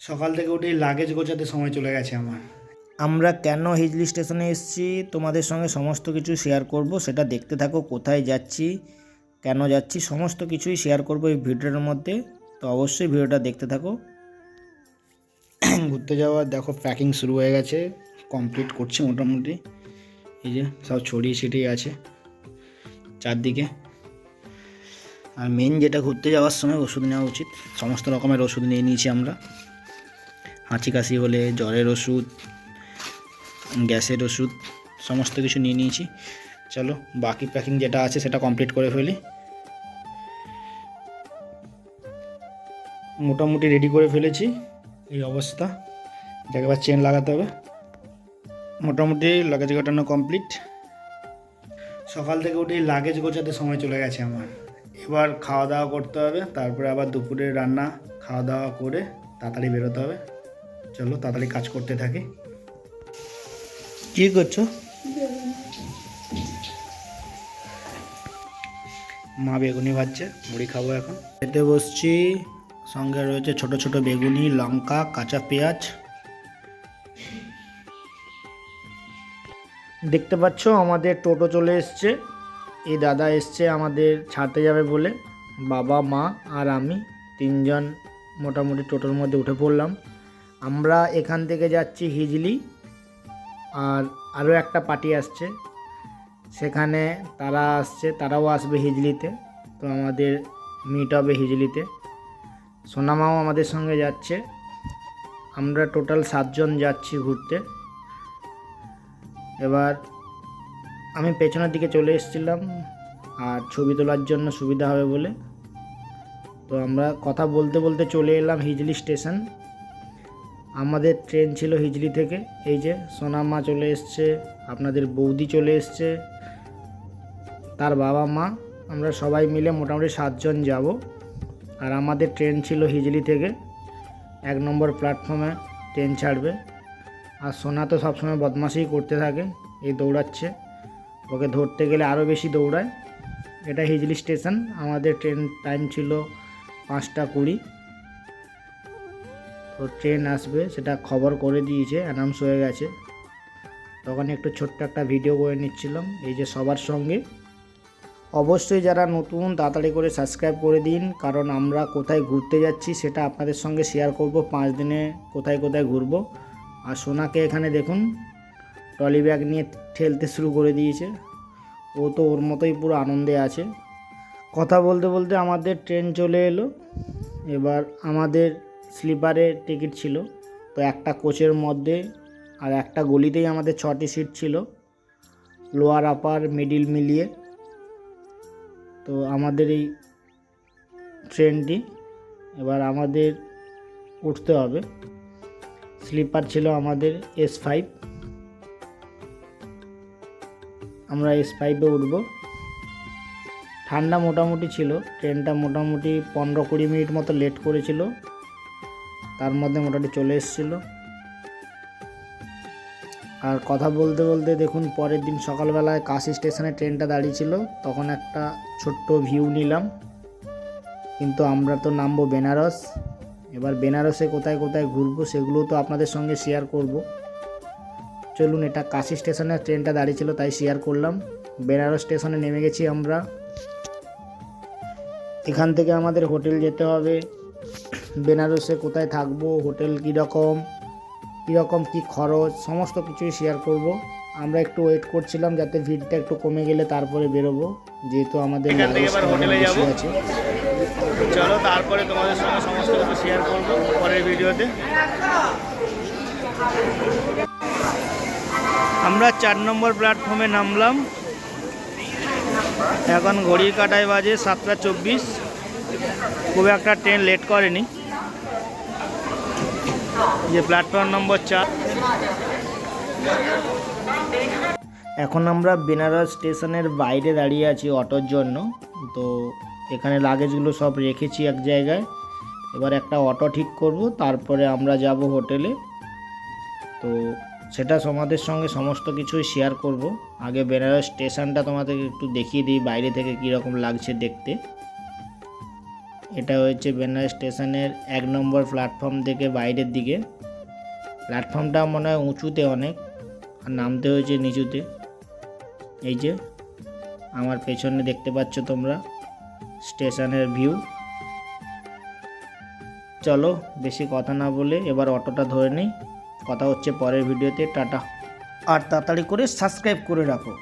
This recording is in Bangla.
সকাল থেকে উঠেই লাগেজ গোছাতে সময় চলে গেছে আমার। আমরা কেন হিজলি স্টেশনে এসেছি? তোমাদের সঙ্গে সমস্ত কিছু শেয়ার করব সেটা দেখতে থাকো কোথায় যাচ্ছি কেন যাচ্ছি সমস্ত কিছুই শেয়ার করব এই ভিডিওর মধ্যে। তো অবশ্যই ভিডিওটা দেখতে থাকো। ঘুরতে যাওয়ার দেখো প্যাকিং শুরু হয়ে গেছে কমপ্লিট করছি মোটামুটি। এই যে সব ছড়িয়ে ছিটিয়ে আছে চারদিকে। আর মেন যেটা ঘুরতে যাওয়ার সময় ওষুধ নেওয়া উচিত সমস্ত রকমের ওষুধ নিয়ে নিয়েছি আমরা। হাঁচি কাশি হলে জ্বরের ওষুধ, গ্যাসের ওষুধ, সমস্ত কিছু নিয়ে নিয়েছি। চলো, বাকি প্যাকিং যেটা আছে সেটা কমপ্লিট করে ফেলি। মোটামুটি রেডি করে ফেলেছি এই অবস্থা। এটাকে এবার চেন লাগাতে হবে। মোটামুটি লাগেজ গোটানো কমপ্লিট সকাল থেকে উঠে লাগেজ গোছাতে সময় চলে গেছে আমার। এবার খাওয়া দাওয়া করতে হবে, তারপরে আবার দুপুরে রান্না, খাওয়া দাওয়া করে তাড়াতাড়ি বেরোতে হবে। চলো তাড়াতাড়ি কাজ করতে থাকি। কী করছ? মা বেগুনি ভাজছে মুড়ি খাব এখন। খেতে বসছি সঙ্গে রয়েছে ছোট ছোট বেগুনি লঙ্কা কাঁচা পেঁয়াজ। দেখতে পাচ্ছ আমাদের টোটো চলে এসছে। এই দাদা এসছে আমাদের ছাড়তে যাবে বলে। বাবা মা আর আমি তিনজন মোটামুটি টোটোর মধ্যে উঠে পড়লাম। আমরা এখান থেকে যাচ্ছি হিজলি, আর আরও একটা পার্টি আসছে। সেখানে তারা আসছে, তারাও আসবে হিজলিতে। তো আমাদের মিট হবে হিজলিতে। সোনামাও আমাদের সঙ্গে যাচ্ছে। আমরা টোটাল সাতজন যাচ্ছি ঘুরতে। এবার আমি পেছনের দিকে চলে এসেছিলাম, আর ছবি তোলার জন্য সুবিধা হবে বলে। তো আমরা কথা বলতে বলতে চলে এলাম হিজলি স্টেশন। আমাদের ট্রেন ছিল হিজলি থেকে। এই যে সোনামা চলে এসছে, আপনাদের বৌদি চলে এসছে, তার বাবা মা। আমরা সবাই মিলে মোটামুটি সাতজন যাব। আর আমাদের ট্রেন ছিল হিজলি থেকে। এক নম্বর প্ল্যাটফর্মে ট্রেন ছাড়বে। আর সোনা তো সবসময় বদমাশি করতে থাকে, এই দৌড়াচ্ছে। ওকে ধরতে গেলে আরও বেশি দৌড়ায়। এটা হিজলি স্টেশন। আমাদের ট্রেন টাইম ছিল পাঁচটা কুড়ি। তো ট্রেন আসবে, সেটা খবর করে দিয়েছে অ্যানাউন্স হয়ে গেছে। তখন একটু ছোট্ট একটা ভিডিও করে নিচ্ছিলাম, এই যে সবার সঙ্গে। অবশ্যই যারা নতুন, তাড়াতাড়ি করে সাবস্ক্রাইব করে দিন, কারণ আমরা কোথায় ঘুরতে যাচ্ছি সেটা আপনাদের সঙ্গে শেয়ার করব, পাঁচ দিনে কোথায় কোথায় ঘুরবো। আর সোনাকে এখানে দেখুন ট্রলি ব্যাগ নিয়ে ঠেলতে শুরু করে দিয়েছে। ও তো ওর মতোই পুরো আনন্দে আছে। কথা বলতে বলতে আমাদের ট্রেন চলে এলো। এবার আমাদের স্লিপারে টিকিট ছিল। তো একটা কোচের মধ্যে আর একটা গলিতেই আমাদের ছটি সিট ছিল। লোয়ার, আপার, মিডিল মিলিয়ে। তো আমাদের এই ট্রেনটি এবার আমাদের উঠতে হবে। স্লিপার ছিল আমাদের এস ফাইভ আমরা এস ফাইভে উঠবো। ঠান্ডা মোটামুটি ছিল। ট্রেনটা মোটামুটি পনেরো কুড়ি মিনিট মতো লেট করেছিল। তার মধ্যে মোটামুটি চলে এসেছিল। আর কথা বলতে বলতে দেখুন, পরের দিন সকালবেলায় কাশি স্টেশনে ট্রেনটা দাঁড়িয়ে ছিল তখন একটা ছোট্ট ভিউ নিলাম। কিন্তু আমরা তো নামবো বেনারস। এবার বেনারসে কোথায় কোথায় ঘুরবো সেগুলো তো আপনাদের সঙ্গে শেয়ার করব। চলুন, এটা কাশি স্টেশনে ট্রেনটা দাঁড়িয়ে ছিল তাই শেয়ার করলাম। বেনারস স্টেশনে নেমে গেছি আমরা। এখান থেকে আমাদের হোটেল যেতে হবে। বেনারসে কোথায় থাকব হোটেল কীরকম কীরকম কী খরচ সমস্ত কিছুই শেয়ার করব। আমরা একটু ওয়েট করছিলাম যাতে ভিড়টা একটু কমে গেলে তারপরে বেরোবো যেহেতু আমাদের হোটেলে। আছে। চলো তারপরে তোমাদের সঙ্গে সমস্ত কিছু শেয়ার করব পরের ভিডিওতে। আমরা চার নম্বর প্ল্যাটফর্মে নামলাম। এখন ঘড়ির কাটায় বাজে সাতটা চব্বিশ। খুব একটা ট্রেন লেট করেনি। যে প্ল্যাটফর্ম নম্বর চার। এখন আমরা বেনারস স্টেশনের বাইরে দাঁড়িয়ে আছি অটোর জন্য। তো এখানে লাগেজগুলো সব রেখেছি এক জায়গায়। এবার একটা অটো ঠিক করব, তারপরে আমরা যাব হোটেলে। তো সেটা তোমাদের সঙ্গে সমস্ত কিছুই শেয়ার করব। আগে বেনারস স্টেশনটা তোমাদের একটু দেখিয়ে দিই, বাইরে থেকে কীরকম লাগছে দেখতে। এটা হচ্ছে বেনারস স্টেশনের এক নম্বর প্ল্যাটফর্ম থেকে বাইরের দিকে। প্ল্যাটফর্মটা মনে হয় উঁচুতে অনেক, আর নামতে হয়েছে নিচুতে। এই যে, আমার পেছনে দেখতে পাচ্ছ তোমরা, স্টেশনের ভিউ চলো, বেশি কথা না বলে এবার অটোটা ধরে নিই। কথা হচ্ছে পরের ভিডিওতে টাটা। আর তাড়াতাড়ি করে সাবস্ক্রাইব করে রাখো।